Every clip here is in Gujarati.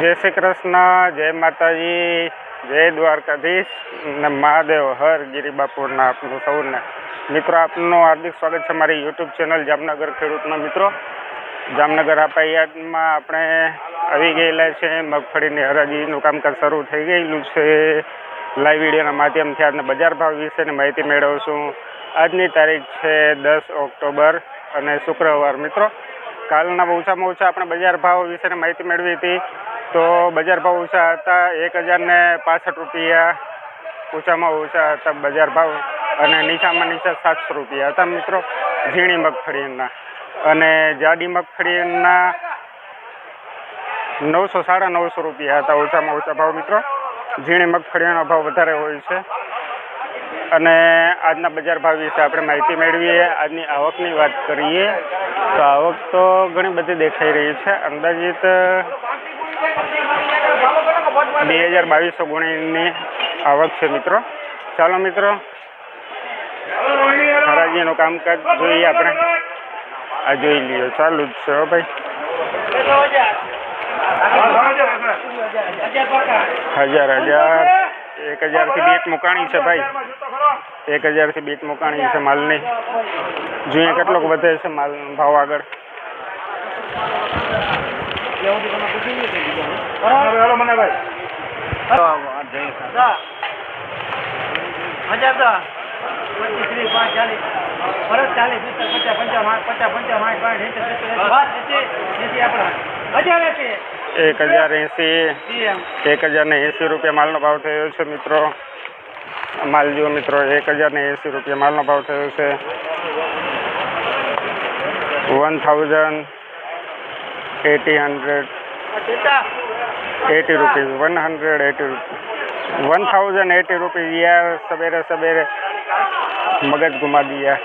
જય શ્રી કૃષ્ણ, જય માતાજી, જય દ્વારકાધીશ ને મહાદેવ, હર ગિરિબાપુરના આપનું સૌને. મિત્રો, આપનું હાર્દિક સ્વાગત છે મારી યુટ્યુબ ચેનલ જામનગર ખેડૂતના મિત્રો. જામનગર આપાયાતમાં આપણે આવી ગયેલા છે, મગફળીની હરાજીનું કામકાજ શરૂ થઈ ગયેલું છે. લાઈવ વિડીયોના માધ્યમથી આજના બજાર ભાવ વિશેની માહિતી મેળવશું. આજની તારીખ છે દસ ઓક્ટોબર અને શુક્રવાર. મિત્રો, કાલના ઓછામાં ઓછા આપણે બજાર ભાવ વિશેની માહિતી મેળવી હતી. તો બજાર ભાવ ઓછા હતા, એક હજારને પાસઠ રૂપિયા ઊંચામાં ઓછા હતા બજાર ભાવ અને નીચામાં નીચા સાતસો રૂપિયા હતા મિત્રો, ઝીણી મગફળીના. અને જાડી મગફળીના નવસો, સાડા નવસો રૂપિયા હતા ઓછામાં ઓછા ભાવ મિત્રો. ઝીણી મગફળીનો ભાવ વધારે હોય છે. અને આજના બજાર ભાવ વિશે આપણે માહિતી મેળવીએ, આજની આવકની વાત કરીએ. તો આવક તો ઘણી બધી દેખાઈ રહી છે. અંદાજિત બે હજાર બાવીસો ગુણીની આવક છે મિત્રો. ચાલો મિત્રો, હરાજીનું કામકાજ જોઈએ આપણે. આ જોઈ લઈએ ચાલુ જ છે ભાઈ. હજાર હજાર. એક હજારથી બેટ મુકાણી છે ભાઈ. એક હજારથી બેટ મુકાણી છે માલની. જોઈએ કેટલોક વધે છે માલ ભાવ આગળ. હજાર દસ પચીસ ત્રીસ પાંચ ચાલીસ વર્ષ ચાલીસ પિસ્તાલીસ પચાસ પંચાવન પચાસ પંચાવન સાઠ સાઠ એંસી સિત્તેર એંસી એંસી હજાર એંસી. એક હજાર એંસી. એક હજાર ને એંસી રૂપિયા માલનો ભાવ થયો છે મિત્રો. માલ જુઓ મિત્રો એક હજાર ને એંસી રૂપિયા માલનો ભાવ થયો છે. One thousand eighty hundred. Eighty rupees one hundred eighty one thousand eighty rupees यार सवेरे सवेरे મગજ ઘુમા દિયા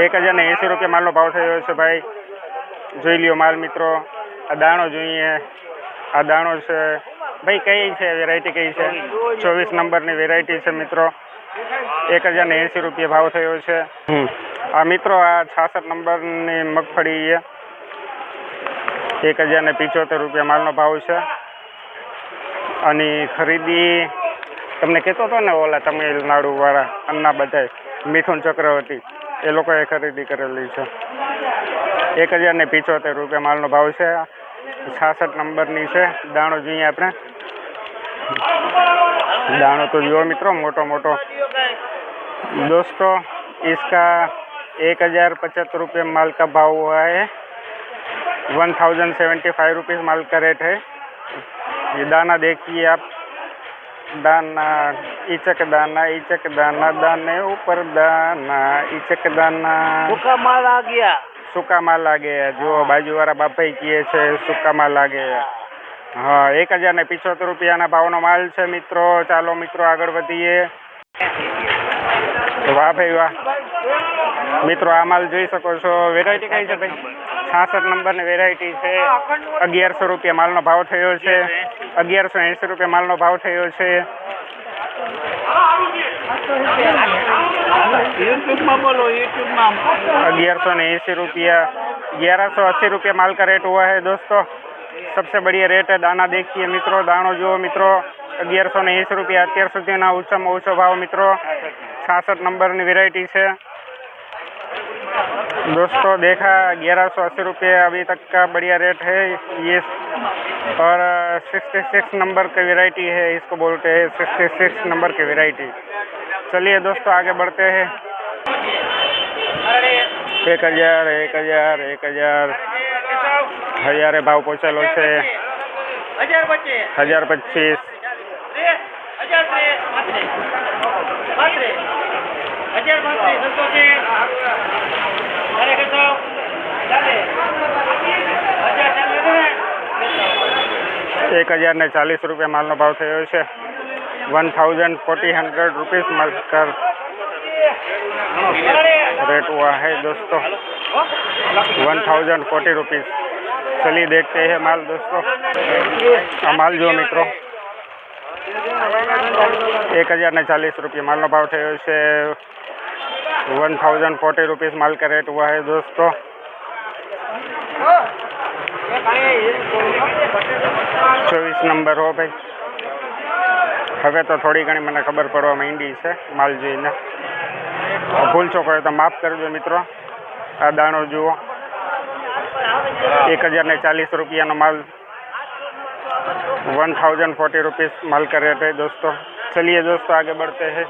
એક હજાર ને એંસી રૂપિયા માલનો ભાવ થયો છે ભાઈ જોઈ લ્યો માલ મિત્રો આ દાણો જોઈએ આ દાણો છે ભાઈ કઈ છે વેરાયટી કઈ છે ચોવીસ નંબરની વેરાયટી છે મિત્રો એક હજાર ને એંસી રૂપિયા ભાવ થયો છે હમ. આ મિત્રો આ છાસઠ નંબરની મગફળી છે એક હજાર ને પિચોતેર રૂપિયા માલનો ભાવ છે અને ખરીદી તમને કહેતો હતો ને ઓલા તમિલનાડુવાળા અન્ના બધાય મિથુન ચક્રવર્તી એ લોકોએ ખરીદી કરેલી છે એક હજાર ને પિચોતેર રૂપિયા માલનો ભાવ છે છાસઠ નંબરની છે દાણો જોઈએ આપણે દાણો તો જુઓ મિત્રો મોટો મોટો दोस्तों इसका एक हज़ार पचहत्तर रुपये माल का भाव हुआ है one thousand seventy five rupees माल का रेट है ये दाना देखिए आप दाना ईचक दाना ईचक दाना दाने ऊपर दाना ईचक दाना ભૂખા માલ આ ગયા સૂકા માલ આ ગયા જો બાજુવાળા બાપાઈ કહે છે સૂકા માલ આ ગયા હા એક હજાર ને પિચોતેર રૂપિયાના ભાવનો માલ છે મિત્રો ચાલો મિત્રો આગળ વધીએ વાહ ભાઈ વાહ મિત્રો આ માલ જોઈ શકો છો વેરાયટી કઈ છે ભાઈ છાસઠ નંબરની વેરાયટી છે અગિયારસો રૂપિયા માલનો ભાવ થયો છે અગિયારસો એંસી રૂપિયા માલનો ભાવ થયો છે યુટ્યુબમાં બોલો યુટ્યુબમાં अगियारह ने अस्सी रुपया ग्यारह सौ अस्सी रुपया माल का रेट हुआ है दोस्तों सबसे बढ़िया रेट है दाना देखिए મિત્રો દાણો જુઓ મિત્રો અગિયારસો ને એંસી રૂપિયા અત્યાર સુધીના ઓછામાં ઓછો ભાવ મિત્રો છાસઠ નંબરની વેરાયટી છે दोस्तों देखा ग्यारह सौ अस्सी रुपये अभी तक का बढ़िया रेट है। ये और सिक्सटी सिक्स नंबर की वेराइटी है इसको बोलते हैं सिक्सटी सिक्स नंबर की वेराइटी चलिए दोस्तों आगे बढ़ते हैं। एक हज़ार एक हज़ार एक हज़ार। हज़ार भाव पहुँचेलो से हज़ार पच्चीस। हज़ार एक हज़ार ने चालीस रुपये माल भाव थो one thousand forty hundred rupees मल रेट हुआ है दोस्तों वन थाउज़ेंड फोर्टी रुपीज़ चलिए देखते हैं माल दोस्तों माल जो मित्रों एक हज़ार ने चालीस रुपये माल भाव थो वन थाउजंड फोर्टी रुपीज़ माल का रेट हुआ है दोस्तों ચોવીસ નંબર હો ભાઈ હવે તો થોડી ઘણી મને ખબર પડવા માંડી છે માલ જોઈને ભૂલ ચૂક હોય તો માફ કરજો મિત્રો આ દાણો જુઓ एक हज़ार ने चालीस रुपया नो माल वन थाउजेंड फोर्टी रुपीज़ माल का रेट है दोस्तों चलिए दोस्तों आगे बढ़ते हैं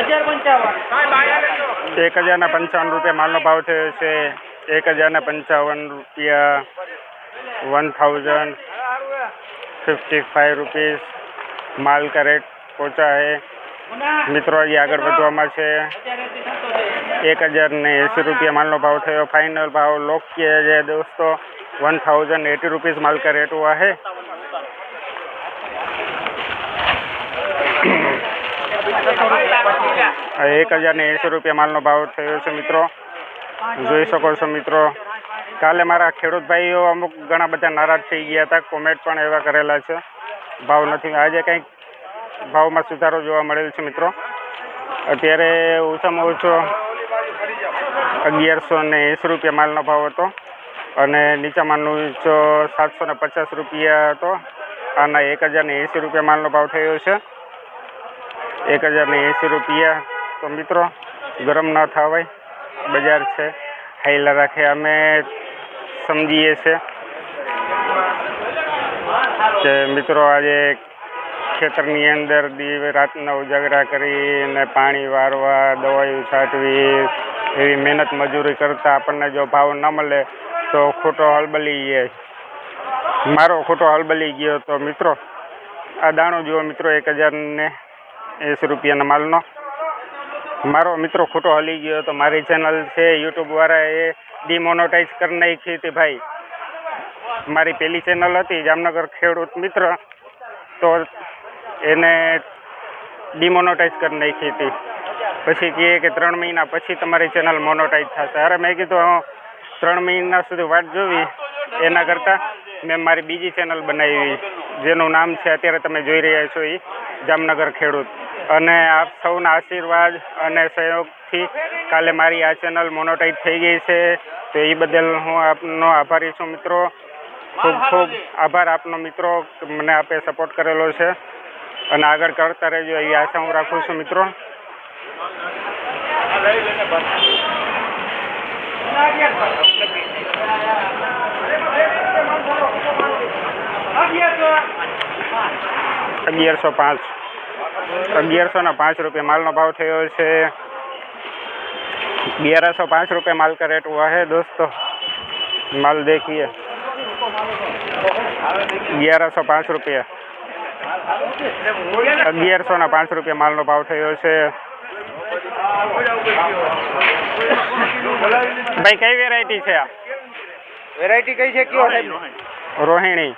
હજાર પંચાવન એક હજારના પંચાવન રૂપિયા માલનો ભાવ થયો છે એક હજારના પંચાવન રૂપિયા one thousand fifty five rupees माल का रेट पहुंचा है મિત્રો હજી આગળ વધવામાં છે એક હજાર ને એંસી રૂપિયા માલનો ભાવ થયો ફાઇનલ ભાવ લોક किया जाए दोस्तों वन थाउजेंड एटी रुपीज़ माल का रेट हुआ है એક હજાર ને એંસી રૂપિયા માલનો ભાવ થયો છે મિત્રો જોઈ શકો છો મિત્રો કાલે મારા ખેડૂત ભાઈઓ અમુક ઘણા બધા નારાજ થઈ ગયા હતા કોમેન્ટ પણ એવા કરેલા છે. ભાવ નથી. આજે કંઈક ભાવમાં સુધારો જોવા મળેલ છે મિત્રો. અત્યારે ઓછામાં ઓછો અગિયારસો ને એંસી રૂપિયા માલનો ભાવ હતો અને નીચામાં ઊંચો સાતસો ને પચાસ રૂપિયા હતો, આના એક હજાર ને એંસી રૂપિયા માલનો ભાવ થયો છે. એક હજાર ને એંસી રૂપિયા. તો મિત્રો, ગરમ ન થવાય. બજાર છે. હાઈલા રાખે. અમે સમજીએ છે. કે મિત્રો આજે ખેતરની અંદર દી રાતના ઉજાગરા કરીને પાણી વારવા, દવાઈ છાંટવી એવી મહેનત મજૂરી કરતાં આપણને જો ભાવ ન મળે તો ખોટો હલબલી જાય મારો ખોટો હલબલી ગયો તો મિત્રો, આ દાણો જુઓ મિત્રો એક હજારને એંસી રૂપિયાના માલનો. મારો મિત્રો ખોટો હલી ગયો તો મારી ચેનલ છે યુટ્યુબવાળા એ ડિમોનોટાઈઝ કરી નાખી હતી ભાઈ. મારી પહેલી ચેનલ હતી, જામનગર ખેડૂત મિત્ર. તો એને ડિમોનોટાઈઝ કરી નાખી હતી. પછી કહે કે ત્રણ મહિના પછી તમારી ચેનલ મોનોટાઈઝ થશે. અરે મેં કીધું ત્રણ મહિના સુધી વાટ જોવી. એના કરતાં મેં મારી બીજી ચેનલ બનાવી. જેનું નામ છે અત્યારે તમે જોઈ રહ્યા છો એ જામનગર ખેડૂત. અને આપ સૌના આશીર્વાદ અને સહયોગથી કાલે મારી આ ચેનલ મોનોટાઈઝ થઈ ગઈ છે. તો એ બદલ હું આપનો આભારી છું મિત્રો. ખૂબ ખૂબ આભાર આપનો મિત્રો મને આપે સપોર્ટ કરેલો છે. અને આગળ કરતા રહેજો એવી આશા હું રાખું છું મિત્રો. અગિયારસો પાંચ અગિયારસો ને પાંચ રૂપિયા માલનો ભાવ થયો છે ग्यारह सौ पाँच रुपये माल का रेट हुआ है दोस्तों माल देखिए ग्यारह सौ પાંચ રૂપિયા અગિયારસો ના પાંચ રૂપિયા માલનો ભાવ થયો છે ભાઈ કઈ વેરાયટી છે આ વેરાયટી કઈ છે કયો સાહેબ રોહિણી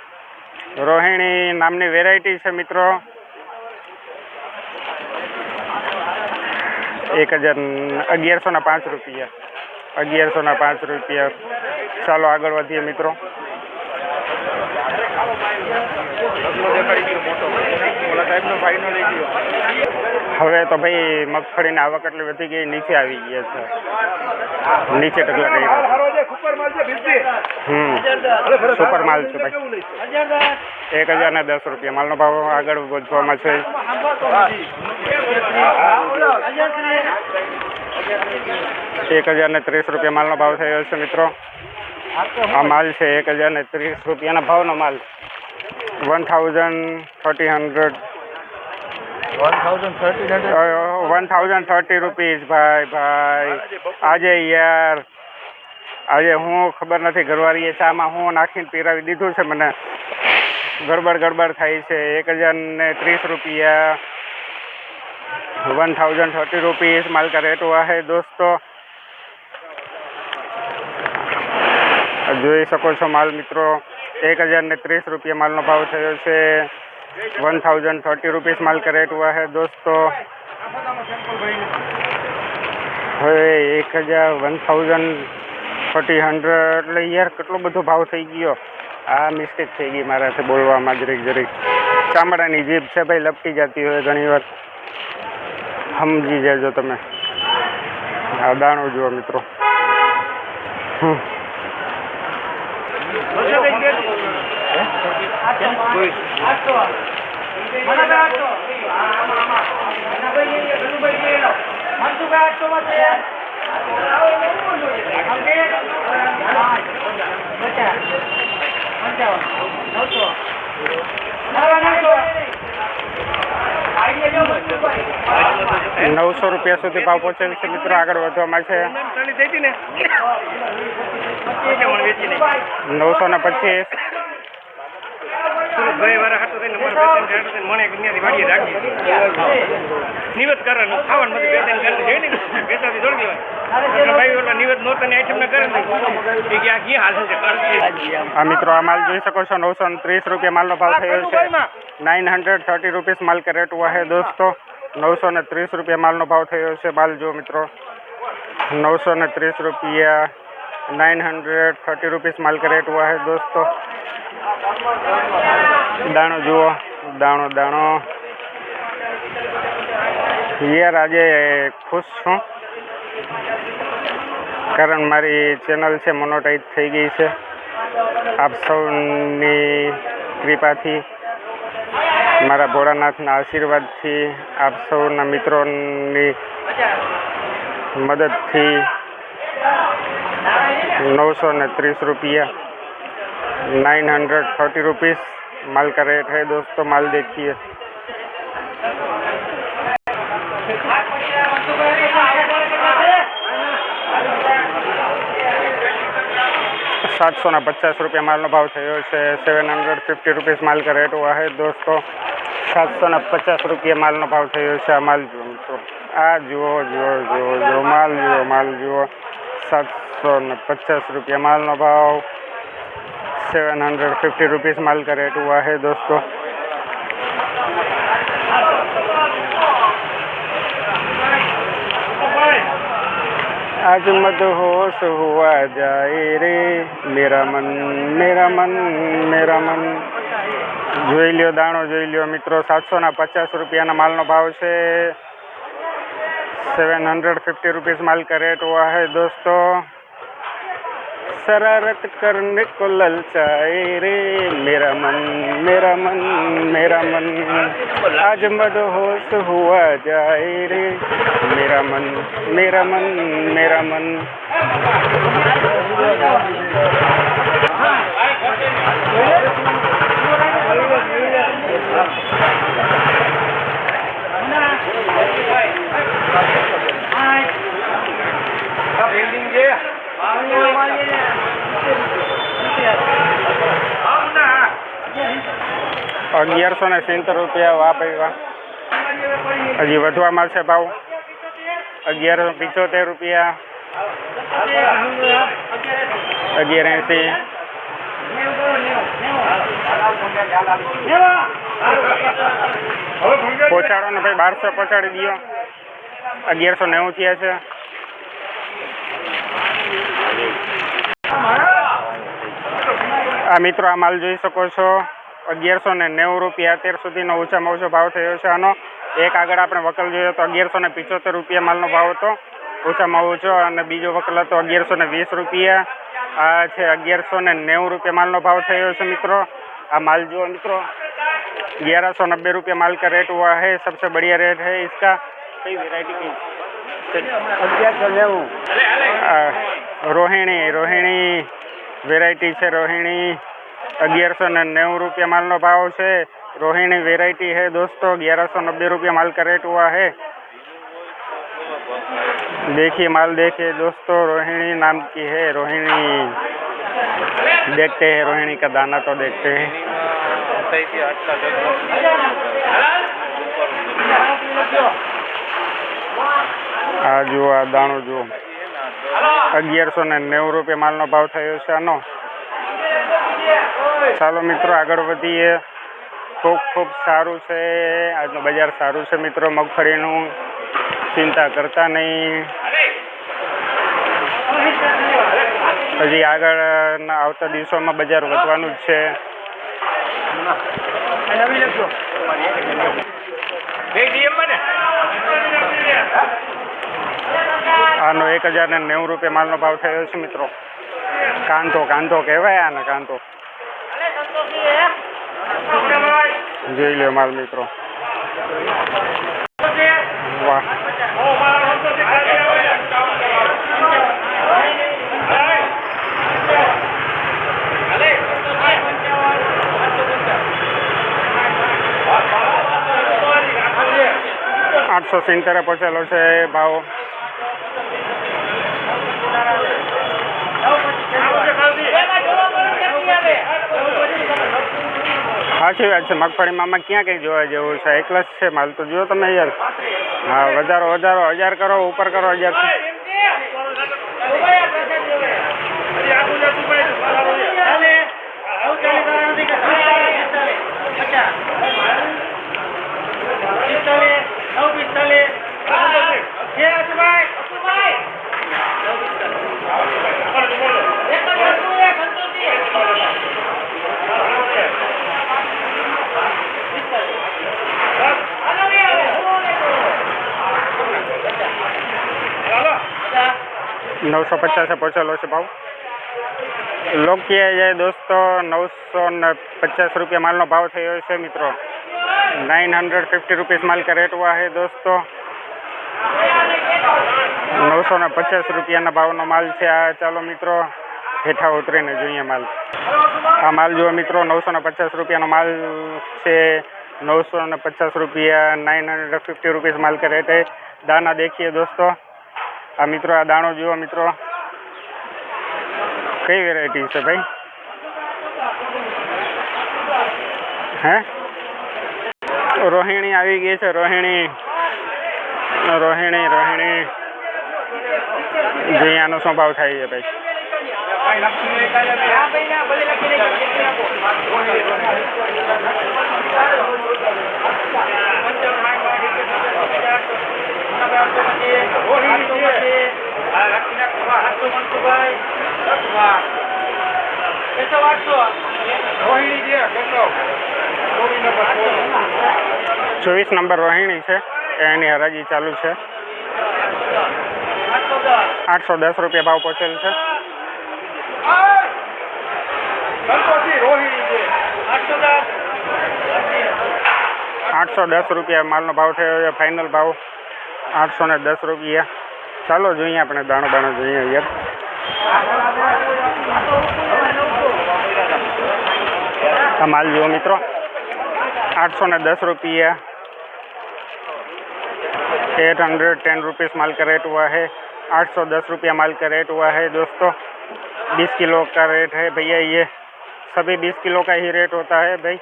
રોહિણી નામની વેરાયટી છે મિત્રો. એક હજાર અગિયારસો ના પાંચ રૂપિયા. અગિયારસો ના પાંચ રૂપિયા. ચાલો આગળ વધીએ મિત્રો. હવે તો ભાઈ મગફળીની આવક એટલી વધી ગઈ નીચે આવી ગઈ છે. નીચે ટકલા કરી હમ. સુપર માલ છે ભાઈ. એક હજાર ને દસ રૂપિયા. માલનો ભાવ આગળ વધવામાં છે. એક હજાર ને ત્રીસ રૂપિયા માલનો ભાવ થયો છે મિત્રો. આ માલ છે એક હજાર ને ત્રીસ રૂપિયાના ભાવનો માલ. One thousand thirty hundred one thousand thirty rupees ભાઈ ભાઈ. આજે યાર આજે હું ખબર નથી ઘરવાળીએ ચામાં હું નાખીને પીરાવી દીધું છે મને. ગડબડ ગડબડ થાય છે. એક હજાર ને ત્રીસ રૂપિયા. વન થાઉઝન્ડ થર્ટી રૂપીઝ માલ કા રેટ હુઆ દોસ્તો જોઈ શકો છો માલ મિત્રો. એક હજાર ને ત્રીસ રૂપિયા માલનો ભાવ થયો છે. वन थाउजेंड थर्टी रुपीज़ माल का रेट हुआ है दोस्तों હવે એક હજાર વન થાઉઝન્ડ ફોર્ટી હંડ્રેડ એટલે યાર કેટલો બધો ભાવ થઈ ગયો આ મિસ્ટેક થઈ ગઈ મારાથી બોલવામાં જરીક જરીક ચામડાની જીભ છે ભાઈ લપટી જતી હોય ઘણી વાર સમજી જજો તમે આ દાણો જુઓ મિત્રો હમ. નવસો રૂપિયા સુધી ભાવ પહોંચેલ છે મિત્રો. આગળ વધવામાં છે નવસો ને પચીસ. થોડું કરે ને. કે આ કે આ મિત્રો આ માલ જોઈ શકો છો નવસો ત્રીસ રૂપિયા માલનો ભાવ થયો છે. નાઇન હંડ્રેડ થર્ટી રૂપીસ માલ કે રેટ વહે દોસ્તો. નવસો ને ત્રીસ રૂપિયા માલનો ભાવ થયો છે માલ જો મિત્રો. નવસો ને ત્રીસ રૂપિયા નાઇન हंड्रेड થર્ટી રૂપીસ માલ કે રેટ हुआ દોસ્તો. દાણો જુઓ, દાણો દાણો. યાર, આજે ખુશ છું. કારણ મારી ચેનલ છે મોનોટાઈઝ થઈ ગઈ છે. આપ સૌની કૃપાથી, મારા ભોળાનાથના આશીર્વાદથી, આપ સૌના મિત્રોની મદદથી નવસો ને ત્રીસ રૂપિયા નાઇન હંડ્રેડ થર્ટી રૂપીસ माल का रेट है दोस्तों, माल देखिए। सात सौ पचास रुपये माल भाव थे सेवन हंड्रेड फिफ्टी रुपीज़ माल का रेट हुआ है दोस्तों। सात सौ पचास रुपये माल भाव थे आ माल जो तो आ जुओ जुओ जुओ जो माल जुओ माल जुओ। सात सौ पचास रुपये माल भाव। सेवन हंड्रेड फिफ्टी रुपीज़ माल का रेट हुआ है दोस्तों आज मत होश हुआ जाए रे मेरा मन मेरा मन मेरा मन જોઈ લ્યો દાણો જોઈ લ્યો મિત્રો સાતસો ના પચાસ રૂપિયાના માલનો ભાવ છે सेवन हंड्रेड फिफ्टी रुपीज़ माल का रेट हुआ है दोस्तों शरारत करने को ललचाए रे। मेरा मन मेरा मन मेरा मन। आज मदहोश हुआ जाए रे। मेरा मन मेरा मन मेरा मन। Yeah. અગિયારસો ને સિત્તેર રૂપિયા વાહ ભાઈ વાહ. હજી વધવા મળશે ભાવ? અગિયારસો પિચોતેર રૂપિયા. અગિયાર એંસી. પહોંચાડો ને ભાઈ, બારસો પહોંચાડી દો. અગિયારસો નેવું થયા છે. આ મિત્રો આ માલ જોઈ શકો છો અગિયારસો ને નેવું રૂપિયા અત્યાર સુધીનો ઓછામાં ઓછો ભાવ થયો છે આનો એક આગળ આપણે વકલ જોયો તો અગિયારસો ને પિચોતેર રૂપિયા માલનો ભાવ હતો ઓછામાં ઓછો અને બીજો વકલ હતો અગિયારસો ને વીસ રૂપિયા આ છે અગિયારસો ને નેવું રૂપિયા માલનો ભાવ થયો છે મિત્રો આ माल जो मित्रों ग्यारह सौ नब्बे रुपये माल का रेट हुआ है सबसे बढ़िया रेट है इसका कई वेराइटी की અગિયાર સો નેવું આ રોહિણી રોહિણી વેરાયટી છે રોહિણી અગિયારસો ને નેવું રૂપિયા માલનો ભાવ છે रोहिणी वेराइटी है दोस्तों ग्यारह सौ नब्बे रुपया माल का रेट हुआ है देखिए माल देखिए दोस्तों रोहिणी नाम की है रोहिणी देखते हैं रोहिणी का दाना तो देखते हैं આ જુઓ આ દાણો જુઓ અગિયારસો ને નેવું રૂપિયા માલનો ભાવ થયો છે આનો. ચાલો મિત્રો, આગળ વધીએ. ખૂબ ખૂબ સારું છે. આજનું બજાર સારું છે મિત્રો. મગફળીનું ચિંતા કરતા નહીં. હજી આગળના આવતા દિવસોમાં બજાર વધવાનું જ છે. બે ડીએમ આનો એક હજાર ને નેવું રૂપિયા માલનો ભાવ થયો છે મિત્રો. કાંતો કાંતો કહેવાય આને કાંતો જોઈ લો માલ મિત્રો. વાહ. આઠસો સિત્તેરે પહોંચેલો છે ભાવ. સાચી વાત છે? મગફળીમાં આમાં ક્યાં કંઈ જોવા જેવું છે? એકલા છે માલ તો. જુઓ તમે યાર. હા, વધારો વધારો. હજાર કરો, ઉપર કરો, હજાર नौ सौ पचास से पहुँचा लो भाव लो किए जाए दोस्तों नौ सौ पचास रुपये माल ना भाव थे मित्रों नाइन हंड्रेड फिफ्टी रुपीज़ माल का रेट हुआ है दोस्तों नौ सौ पचास रुपया भाव ना माल से आया चलो मित्रों હેઠા ઉતરીને જોઈએ માલ. આ માલ જો મિત્રો નવસો ને પચાસ રૂપિયાનો માલ છે. નવસો ને પચાસ રૂપિયા નાઇન હંડ્રેડ ફિફ્ટી રૂપીઝ માલ કરે તે દાના દેખીએ દોસ્તો. આ મિત્રો, આ દાણો જુઓ મિત્રો. કઈ વેરાયટી છે ભાઈ? હે? રોહિણી આવી ગઈ છે, રોહિણી. રોહિણી રોહિણી. જોઈએ આનો શું ભાવ થાય છે ભાઈ? ચોવીસ નંબર રોહિણી છે. એની હરાજી ચાલુ છે. આઠસો દસ રૂપિયા ભાવ પહોંચેલ છે. આઠસો દસ રૂપિયા માલનો ભાવ થયો છે ફાઇનલ ભાવ આઠસો ને દસ રૂપિયા ચાલો જોઈએ આપણે દાણો દાણો જોઈએ યાર આ માલ જુઓ મિત્રો आठ सौ ने दस रुपया एट हंड्रेड टेन रुपीज़ माल का रेट हुआ है आठ सौ दस रुपया माल का रेट हुआ है दोस्तों बीस किलो का रेट है भैया ये सभी बीस किलो का ही रेट होता है भाई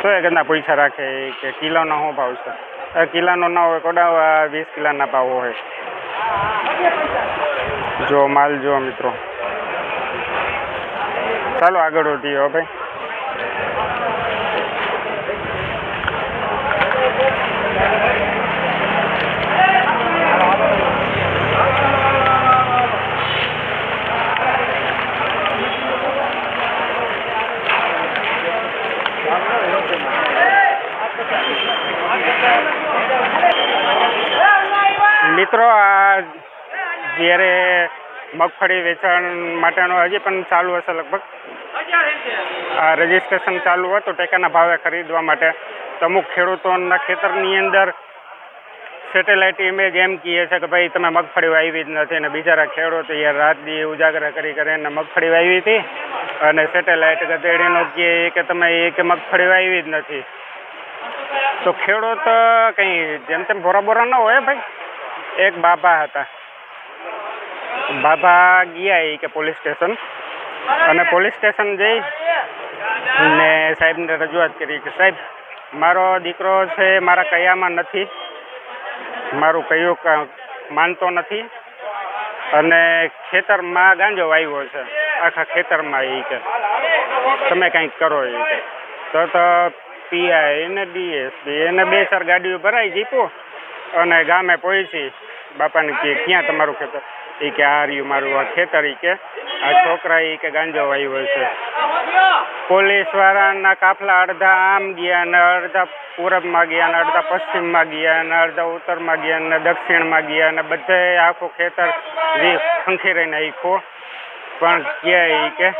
તો એ ગંદા પૈસા રાખે એ કે કિલોનો શું ભાવ છે આ કિલોનો ના હોય કોડા વીસ કિલોના ભાવ હોય જો માલ જો મિત્રો ચાલો આગળ વધીએ હો ભાઈ મિત્રો, આ જ્યારે મગફળી વેચાણ માટેનો હજી પણ ચાલુ હશે લગભગ. આ રજીસ્ટ્રેશન ચાલુ હતું ટેકાના ભાવે ખરીદવા માટે. તો અમુક ખેડૂતોના ખેતરની અંદર સેટેલાઇટ ઇમેજ એમ કહે છે કે ભાઈ, તમે મગફળી વાવી જ નથી. અને બિચારા ખેડૂતો યાર રાત દી ઉજાગરા કરી કરીને મગફળી વાવી હતી. અને સેટેલાઇટ ગધેડીનો કહે કે તમે એ કે મગફળી વાવી જ નથી. તો ખેડૂત કંઈ જેમ તેમ બોરા ન હોય ભાઈ. એક બાબા હતા. બાબા ગયા એ કે પોલીસ સ્ટેશન. અને પોલીસ સ્ટેશન જઈ ને સાહેબને રજૂઆત કરી કે સાહેબ, મારો દીકરો છે, મારા કયામાં નથી. મારું કયું માનતો નથી. અને ખેતરમાં ગાંજો વાવ્યો છે. આખા ખેતરમાં એ કે. તમે કંઈક કરો એ કે. તો તો પીઆઈ ને ડીએસપી એને બે ચાર ગાડીઓ ભરાઈ જીપો અને ગામે પહોંચી બાપાને કે, ક્યાં તમારું ખેતર? એ કે, આ રહ્યું મારું આ ખેતર. એ કે, આ છોકરા એ કે ગાંજો વાવ્યો છે. પોલીસ વાળાના કાફલા અડધા આમ ગયા ને અડધા પૂરબમાં ગયા ને અડધા પશ્ચિમમાં ગયા ને અડધા ઉત્તરમાં ગયા ને દક્ષિણમાં ગયા ને બધે આખું ખેતર ખંખેરી નાખ્યું પણ ક્યાં એ કે,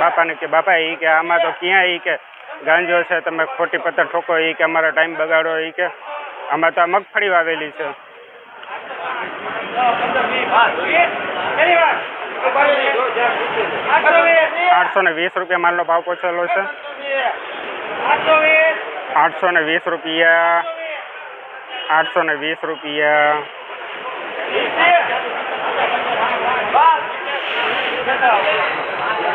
બાપાને કે, બાપા એ કે, આમાં તો ક્યાં એ કે ગાંજો છે, તમે ખોટી પત્તર ઠોકો એ કે અમારો ટાઈમ બગાડો એ કે આમાં તો મગફળી વાવેલી છે. આઠસો ને વીસ રૂપિયા માલનો ભાવ પહોંચેલો છે. આઠસો ને વીસ રૂપિયા, આઠસો ને વીસ રૂપિયા.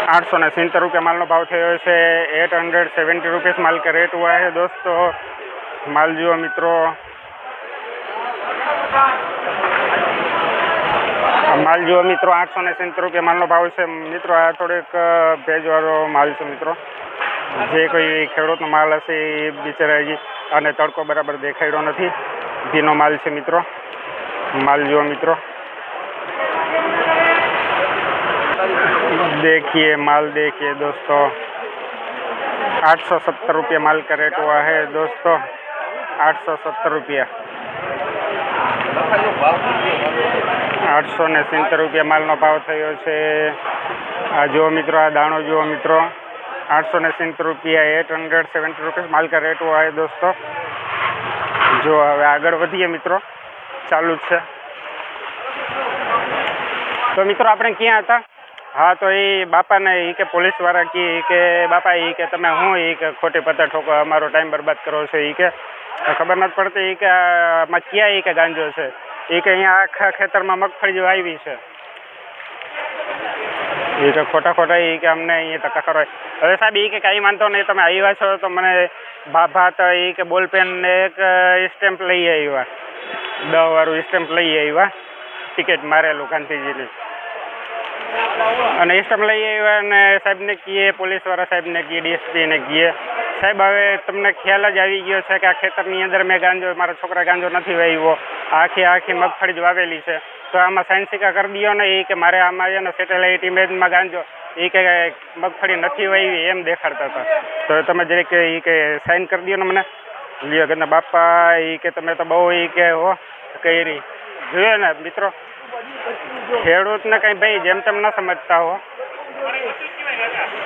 आठ सौ ने सितर रुपया माल नो भाव थयो છે एट हंड्रेड सेवेंटी रुपीज़ माल का रेट हुआ है दोस्तों माल जुओ मित्रों માલ જુઓ મિત્રો આઠસો ને સિત્તેર રૂપિયા માલનો ભાવ છે મિત્રો આ થોડીક ભેજવાળો માલ છે મિત્રો જે કોઈ ખેડૂતનો માલ હશે એ બિચારા હજી અને તડકો બરાબર દેખાડ્યો નથી ભીનો માલ છે મિત્રો માલ જુઓ મિત્રો देखिए माल देखिए दोस्तों आठ सौ सत्तर रुपये माल का रेट हुआ है दोस्तों आठ सौ सत्तर रुपया આઠસો ને સિત્તેર રૂપિયા માલનો ભાવ થયો છે આ જુઓ મિત્રો આ દાણો જુઓ મિત્રો આઠસો ને સિત્તેર રૂપિયા એટ હંડ્રેડ સેવન્ટી રૂપીસ માલ કા રેટ हुआ है दोस्तों જો હવે આગળ વધીએ મિત્રો ચાલુ જ છે તો મિત્રો આપણે ક્યાં હતા હા, તો એ બાપાને એ કે પોલીસવાળા કહે કે, બાપા એ કે, તમે હું એ કે ખોટી પત્તા ઠોકો, અમારો ટાઈમ બરબાદ કરો છો એ કે. ખબર નથી પડતી એ કે આમાં ક્યાં એ કે ગાંજો છે? એ કે અહીંયા આખા ખેતરમાં મગફળી જેવી આવી છે. એ કે ખોટા ખોટા એ કે અમને અહીંયા ધક્કા કરો હવે સાહેબ એ કે કાંઈ વાંધો નહીં, તમે આવ્યા છો તો મને ભાત એ કે બોલપેન ને એક સ્ટેમ્પ લઈ આવ્યા. દસ વાળું સ્ટેમ્પ લઈ આવ્યા. ટિકિટ મારેલું ગાંધીજીની. અને એસ્ટમ લઈ આવ્યા અને સાહેબને કહીએ પોલીસવાળા સાહેબને કહીએ ડીએસપીને કહીએ સાહેબ, હવે તમને ખ્યાલ જ આવી ગયો છે કે આ ખેતરની અંદર મેં ગાંજો, મારા છોકરા ગાંજો નથી વાવ્યો. આખી આખી મગફળી જ વાવેલી છે. તો આમાં સાયન્સિકા કરી દો ને એ કે મારે આમાં છે ને સેટેલાઇટ ઇમેજમાં ગાંજો. એ કે મગફળી નથી વાવી એમ દેખાડતા હતા. તો તમે જરીક એ કે સાઇન કરી દો ને મને. લ્યો કે બાપા એ કે તમે તો બહુ એ કે હો, કરી. જોયો ને મિત્રો? ખેડૂતને કંઈ ભાઈ જેમ તેમ ન સમજતા હો.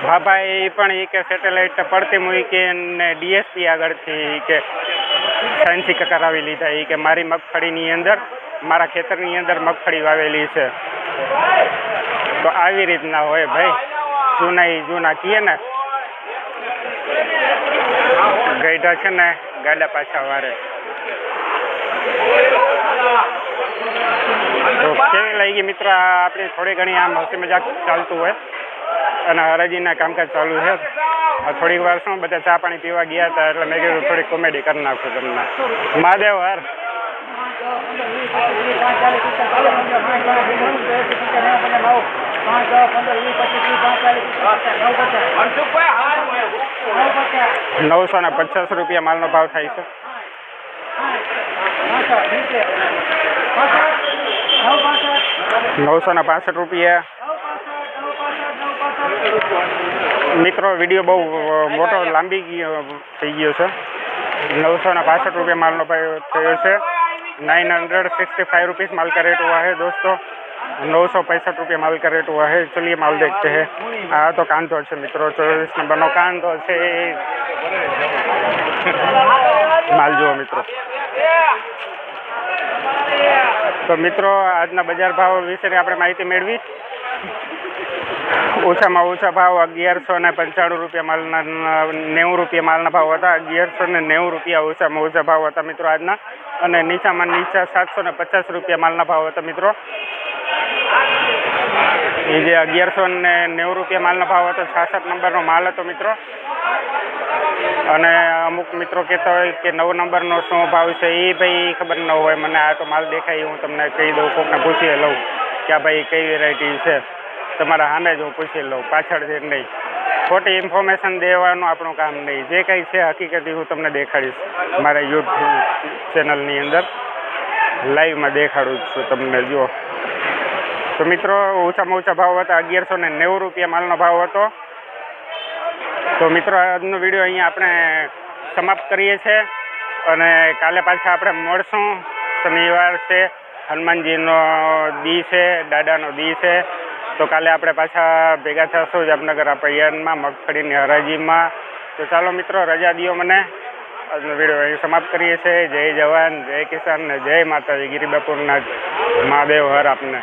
બાબા એ પણ એ કે સેટેલાઇટ પડતી મૂકી ને ડીએસપી આગળથી કે સાયન્સિક કરાવી લીધા. એ કે મારી મગફળીની અંદર, મારા ખેતરની અંદર મગફળી વાવેલી છે. તો આવી રીતના હોય ભાઈ. જૂના એ જૂના કીએ ને. ગઈઢા છે ને ગાડા પાછા વારે. તો કેવી લાગી મિત્ર? આપણી થોડી ઘણી આમ હસી મજાક ચાલતું હોય. અને હરાજીના કામકાજ ચાલુ છે. થોડીક વાર શું, બધા ચા પાણી પીવા ગયા હતા એટલે મેં કીધું થોડી કોમેડી કરી નાખું તમને. મહાદેવ, હર. નવસો ને પચાસ રૂપિયા માલનો ભાવ થાય છે. નવસો ને પાસઠ રૂપિયા મિત્રો વિડીયો બહુ અ, મોટો લાંબી ગયો થઈ ગયો છે નવસો ને પાસઠ રૂપિયા માલનો ભાવ થયો છે nine hundred sixty five rupees माल का रेट हुआ है दोस्तों नौ सौ पैंसठ रुपये माल का रेट हुआ है चलिए माल देखते हैं हाँ तो कांधो છે મિત્રો ચોવીસ નંબરનો કાંધો છે માલ જુઓ મિત્રો તો મિત્રો, આજના બજાર ભાવ વિશેની આપણે માહિતી મેળવી. ઓછામાં ઓછા ભાવ અગિયારસો ને પંચાણું રૂપિયા માલના, નેવું રૂપિયા માલના ભાવ હતા. અગિયારસો ને નેવું રૂપિયા ઓછામાં ઓછા ભાવ હતા મિત્રો આજના. અને નીચામાં નીચા સાતસો ને પચાસ રૂપિયા માલના ભાવ હતા મિત્રો. એ જે અગિયારસો ને નેવું રૂપિયા માલનો ભાવ હતો, છાસઠ નંબરનો માલ હતો મિત્રો. અને અમુક મિત્રો કહેતા હોય કે નવ નંબરનો શું ભાવ છે એ ભાઈ ખબર ન હોય, મને આ તો માલ દેખાય, હું તમને કહી દઉં, કોકને પૂછી લઉં કે આ ભાઈ કઈ વેરાયટી છે. તમારા સામે જ હું પૂછી લઉં પાછળથી નહીં. ખોટી ઇન્ફોર્મેશન દેવાનું આપણું કામ નહીં. જે કંઈ છે હકીકતી હું તમને દેખાડીશ મારા યુટ્યુબ ચેનલની અંદર. લાઈવમાં દેખાડું જ છું તમને, જુઓ. તો મિત્રો, ઓછામાં ઓછા ભાવ હતા અગિયારસો ને નેવું રૂપિયા માલનો ભાવ હતો. તો મિત્રો, આજનો વીડિયો અહીંયા આપણે સમાપ્ત કરીએ છીએ અને કાલે પાછા આપણે મળશું. શનિવાર છે, હનુમાનજીનો દી છે, દાદાનો દી છે. તો કાલે આપણે પાછા ભેગા થશું જામનગર આ પૈયાનમાં મગફળીની હરાજીમાં. તો ચાલો મિત્રો, રજા દો મને. આજનો વીડિયો અહીં સમાપ્ત કરીએ છીએ જય જવાન, જય કિસાન ને જય માતાજી. ગિરિબાપુરના મહાદેવ હર આપને.